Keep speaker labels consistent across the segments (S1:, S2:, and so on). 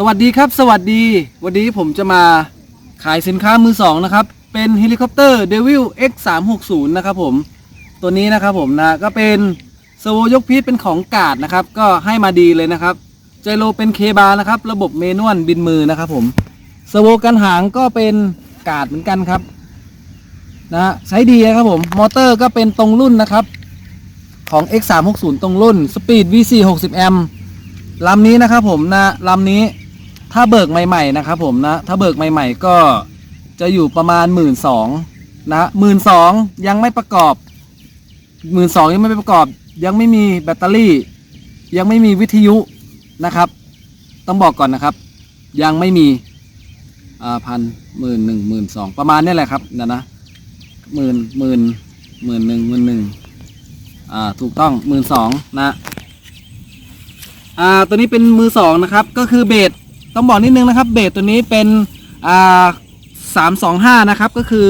S1: สวัสดีครับสวัสดี วันนี้ผมจะมาขายสินค้ามือสองนะครับ เป็นเฮลิคอปเตอร์ Devil X 3 6 0 นะครับผมตัวนี้นะครับผมนะก็เป็นสโวยกพีชเป็นของกาดนะครับ ก็ให้มาดีเลยนะครับไจโรเป็นเคบาร์นะครับ ระบบเมนวลบินมือนะครับผมสโวกันหางก็เป็นกาดเหมือนกันครับนะใช้ดีนะครับผมมอเตอร์ก็เป็นตรงรุ่นนะครับ ของ X 3 6 0 ตรงรุ่น Speed VC 60 แอมป์ลำนี้นะครับผมนะลำนี้ ถ้าเบิกใหม่ๆนะครับผมนะ ถ้าเบิกใหม่ ๆ ก็จะอยู่ประมาณ1 2ื่นนะหมื่นสองยังไม่ประกอบหมื่นสองยังไม่ประกอบ ยังไม่มีแบตเตอรี่ ยังไม่มีวิทยุนะครับ ต้องบอกก่อนนะครับ ยังไม่มีอ่าพันหมื่นหนึ่งหมื่นสองประมาณนี้แหละครับนะนะหมื่นหมื่นหมื่นหนึ่งหมื่นหนึ่งอ่าถูกต้องหมื่นสองนะอ่าตัวนี้เป็นมือสองนะครับก็คือเบส ต้องบอกนิดนึงนะครับเบสตัวนี้เป็นอ่าสามสองห้านะครับก็คือ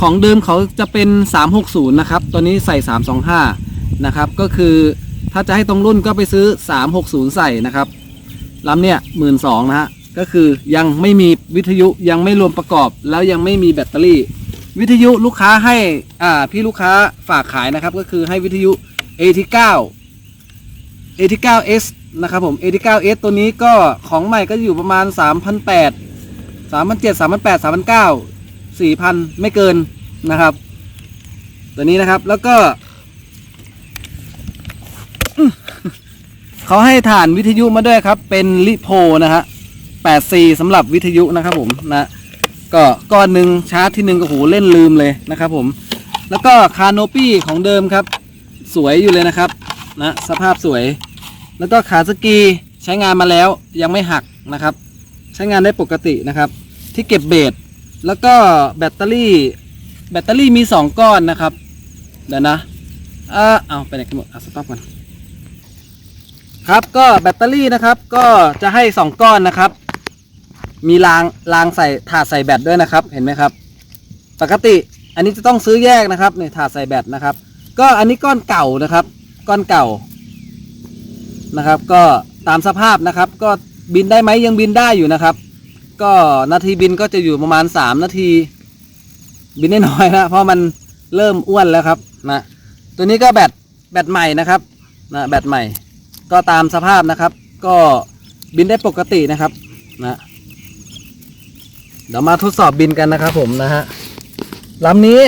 S1: ของเดิมเขาจะเป็นสามหกศูนะครับ ตัวนี้ใส่สามสองห้านะครับ ก็คือถ้าจะให้ตรงรุ่นก็ไปซื้อสามหกศูนย์ใส่นะครับลำเนี่ยหมื่นสองนะฮะ ก็คือยังไม่มีวิทยุยังไม่รวมประกอบ แล้วยังไม่มีแบตเตอรี่ วิทยุลูกค้าให้อ่าพี่ลูกค้าฝากขายนะครับ ก็คือให้วิทยุ AT9 AT9S นะครับผม A9S ตัวนี้ก็ของใหม่ก็อยู่ประมาณ 3,800 3,700 3,800 3,900 4,000 ไม่เกินนะครับ ตัวนี้นะครับแล้วก็ เขาให้ฐานวิทยุมาด้วยครับ เป็นลิโพนะฮะ 8C สำหรับวิทยุนะครับผมนะก็ก้อนหนึ่งชาร์จที่หนึ่งก็โหเล่นลืมเลยนะครับผม แล้วก็คาโนปี้ของเดิมครับ สวยอยู่เลยนะครับ นะ สภาพสวย แล้วก็ขาสกีใช้งานมาแล้วยังไม่หักนะครับ ใช้งานได้ปกตินะครับ ที่เก็บเบสแล้วก็แบตเตอรี่ แบตเตอรี่มี 2 ก้อนนะครับ เดี๋ยวนะเออเอาไปไหนกันหมดอะสต็อปกันครับก็แบตเตอรี่นะครับ ก็จะให้ 2 ก้อนนะครับ มีรางรางใส่ถาดใส่แบตด้วยนะครับ เห็นไหมครับ ปกติอันนี้จะต้องซื้อแยกนะครับเนี่ยถาดใส่แบตนะครับ ก็อันนี้ก้อนเก่านะครับ ก้อนเก่า นะครับ ก็ตามสภาพนะครับ ก็บินได้ไหมยังบินได้อยู่นะครับ ก็นาทีบินก็จะอยู่ประมาณ 3 นาที บินได้น้อยนะเพราะมันเริ่มอ้วนแล้วครับนะตัวนี้ก็แบตแบตใหม่นะครับนะแบตใหม่ ก็ตามสภาพนะครับ ก็บินได้ปกตินะครับนะเดี๋ยวมาทดสอบบินกันนะครับ ผมนะฮะลำนี้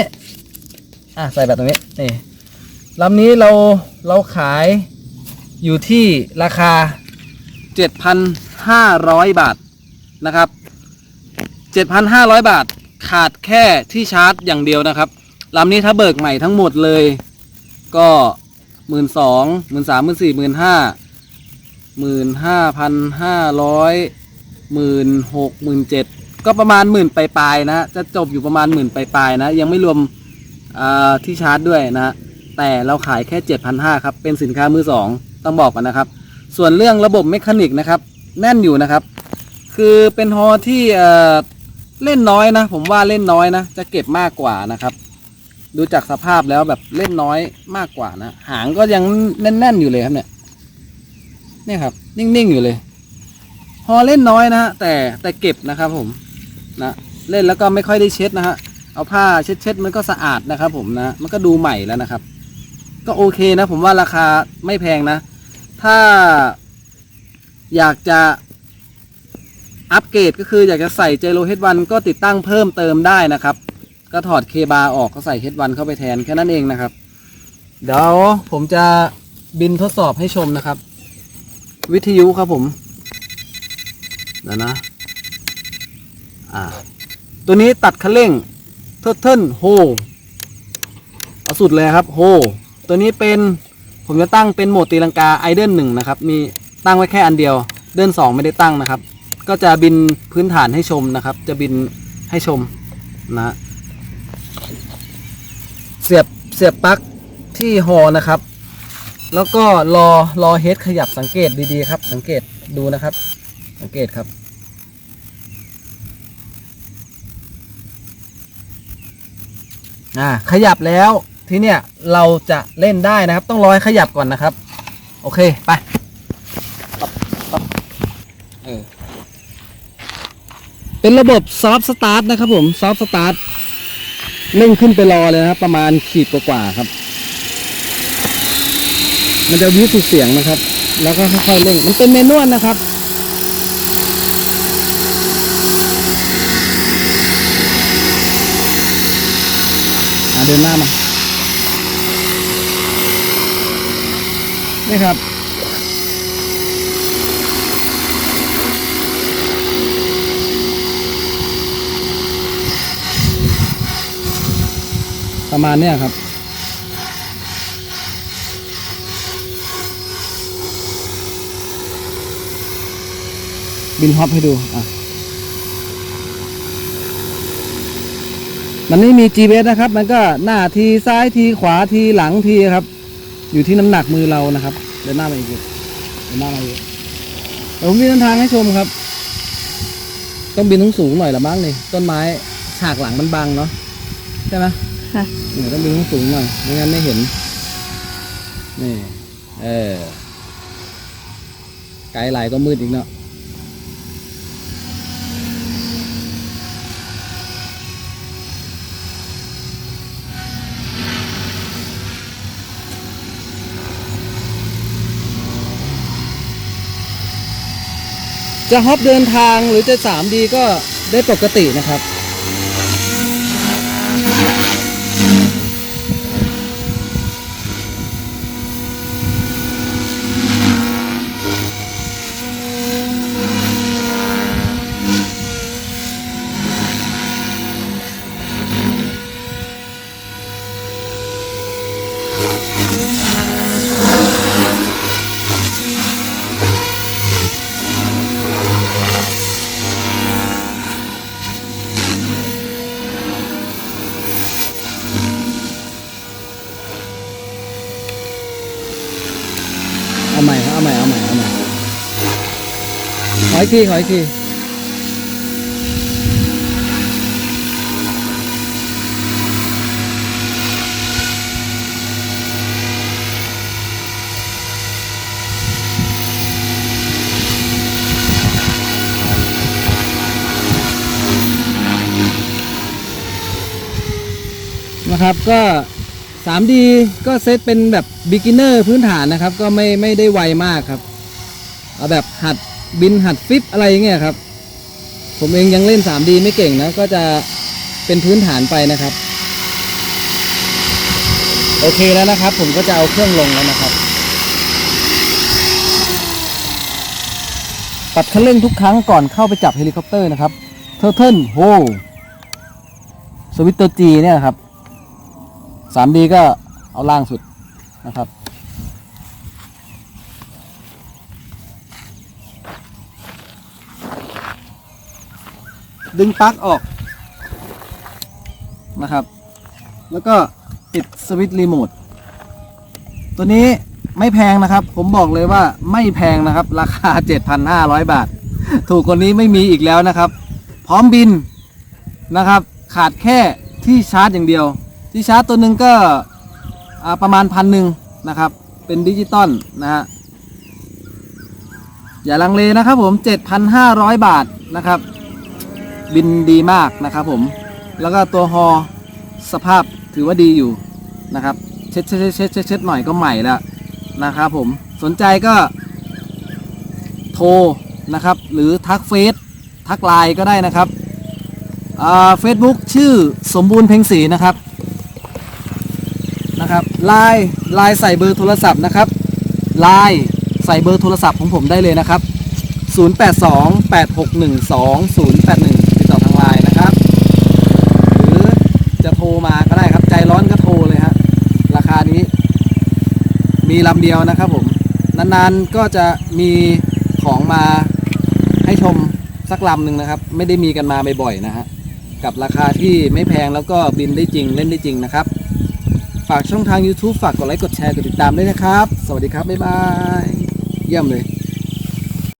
S1: อะใส่แบบตรงนี้นี่ลำนี้เราเราขาย อยู่ที่ราคา 7,500 บาทนะครับ 7,500 บาทขาดแค่ที่ชาร์จอย่างเดียวนะครับลำนี้ถ้าเบิกใหม่ทั้งหมดเลยก็หมื่นสองหมื่นสามหมื่นสี่หมื่นห้าหมื่นห้าพันห้าร้อยหมื่นหกหมื่นเจ็ดก็ประมาณหมื่นปลายๆนะ จะจบอยู่ประมาณหมื่นปลายๆนะ ยังไม่รวมที่ชาร์จด้วยนะ แต่เราขายแค่เจ็ดพันห้าครับ เป็นสินค้ามือสอง ต้องบอกกันนะครับ ส่วนเรื่องระบบเมคานิกนะครับ แน่นอยู่นะครับ คือเป็นฮอที่เอ่อเล่นน้อยนะ ผมว่าเล่นน้อยนะ จะเก็บมากกว่านะครับ ดูจากสภาพแล้วแบบเล่นน้อยมากกว่านะ หางก็ยังแน่นๆอยู่เลยครับเนี่ยนี่ครับ นิ่งๆอยู่เลยพอเล่นน้อยนะฮะแต่แต่เก็บนะครับผมนะเล่นแล้วก็ไม่ค่อยได้เช็ดนะฮะเอาผ้าเช็ดเช็ดๆมันก็สะอาดนะครับผมนะ มันก็ดูใหม่แล้วนะครับ ก็โอเคนะ ผมว่าราคาไม่แพงนะ ถ้าอยากจะอัปเกรดก็คืออยากจะใส่เจโรเฮดวันก็ติดตั้งเพิ่มเติมได้นะครับ ก็ถอดเคบาออกก็ใส่เฮดวันเข้าไปแทนแค่นั้นเองนะครับ เดี๋ยวผมจะบินทดสอบให้ชมนะครับ วิทยุครับผมเดี๋ยวนะอ่าตัวนี้ตัดคันเร่งเทิร์เทิลโฮเอาสุดเลยครับโฮตัวนี้เป็น ผมจะตั้งเป็นโหมดตีลังกาไอเดิลหนึ่งนะครับ มีตั้งไว้แค่อันเดียว เดินสองไม่ได้ตั้งนะครับ ก็จะบินพื้นฐานให้ชมนะครับ จะบินให้ชมนะเสียบเสียบปลั๊กที่ฮอนะครับ แล้วก็รอรอเฮดขยับสังเกตดีๆครับ สังเกตดูนะครับ สังเกตครับอ่าขยับแล้ว ที่เนี้ยเราจะเล่นได้นะครับ ต้องรอให้ขยับก่อนนะครับ โอเคไปเออเป็นระบบซอฟต์สตาร์ทนะครับผมซอฟต์สตาร์ทเร่งขึ้นไปรอเลยนะครับ ประมาณขีดกว่าๆครับ มันจะวิสุดเสียงนะครับ แล้วก็ค่อยๆเร่งมันเป็นเมนวลนะครับอะเดินหน้ามา นี่ครับ ประมาณเนี้ยครับบินฮอปให้ดูอะมันไม่มี GPS นะครับ มันก็หน้าทีซ้ายทีขวาทีหลังทีครับ อยู่ที่น้ำหนักมือเรานะครับ เดินหน้ามาอีกทีเดินหน้ามาอีกเดี๋ยวผมมีเส้นทางให้ชมครับ ต้องบินสูงๆหน่อยละบ้างนี่ต้นไม้ฉากหลังมันบังเนาะใช่ไหม
S2: ค่ะ
S1: นี่ต้องบินสูงๆหน่อยไม่งั้นไม่เห็นนี่เออไกด์ไลน์ก็มืดอีกเนาะ จะฮอปเดินทางหรือจะ 3D ก็ได้ปกตินะครับ เอาใหม่ครับเอาใหม่เอาใหม่เอาใหม่ข ออีกทีขออีกทีนะครับก็ 3D ก็เซตเป็นแบบ beginner พื้นฐานนะครับ ก็ไม่ไม่ได้ไวมากครับ เอาแบบหัด บินหัดฟิปอะไรเงี้ยครับ ผมเองยังเล่น 3D ไม่เก่งนะ ก็จะเป็นพื้นฐานไปนะครับ โอเคแล้วนะครับ ผมก็จะเอาเครื่องลงแล้วนะครับ ปัดคันเร่งทุกครั้งก่อนเข้าไปจับเฮลิคอปเตอร์นะครับเทอร์เทิลโฮสวิตเตอร์จีเนี่ยครับ 3D ก็เอาล่างสุดนะครับ ดึงปลั๊กออกนะครับ แล้วก็ปิดสวิตช์รีโมทตัวนี้ไม่แพงนะครับ ผมบอกเลยว่าไม่แพงนะครับ ราคา 7,500 บาท ถูกกว่านี้ไม่มีอีกแล้วนะครับ พร้อมบินนะครับ ขาดแค่ที่ชาร์จอย่างเดียว ที่ชาร์จตัวหนึ่งก็ประมาณพันหนึ่งนะครับ เป็นดิจิตอลนะฮะอย่าลังเลนะครับผม 7,500 บาทนะครับ บินดีมากนะครับผม แล้วก็ตัวฮอสภาพถือว่าดีอยู่นะครับ เช็ดเช็ดเช็ดเช็ดหน่อยก็ใหม่แล้วนะครับผม สนใจก็โทรนะครับ หรือทักเฟซทักไลน์ก็ได้นะครับเฟซบุ๊กชื่อสมบูรณ์เพ็งศรีนะครับนะครับไลน์ไลน์ใส่เบอร์โทรศัพท์นะครับไลน์ใส่เบอร์โทรศัพท์ของผมได้เลยนะครับ 082 8612 081 มีลำเดียวนะครับผม นานๆก็จะมีของมาให้ชมสักลำหนึ่งนะครับ ไม่ได้มีกันมาบ่อยๆนะฮะกับราคาที่ไม่แพงแล้วก็บินได้จริงเล่นได้จริงนะครับ ฝากช่องทาง YouTube ฝากกดไลค์กดแชร์กดติดตามด้วยนะครับ สวัสดีครับ บ๊ายบาย เยี่ยมเลย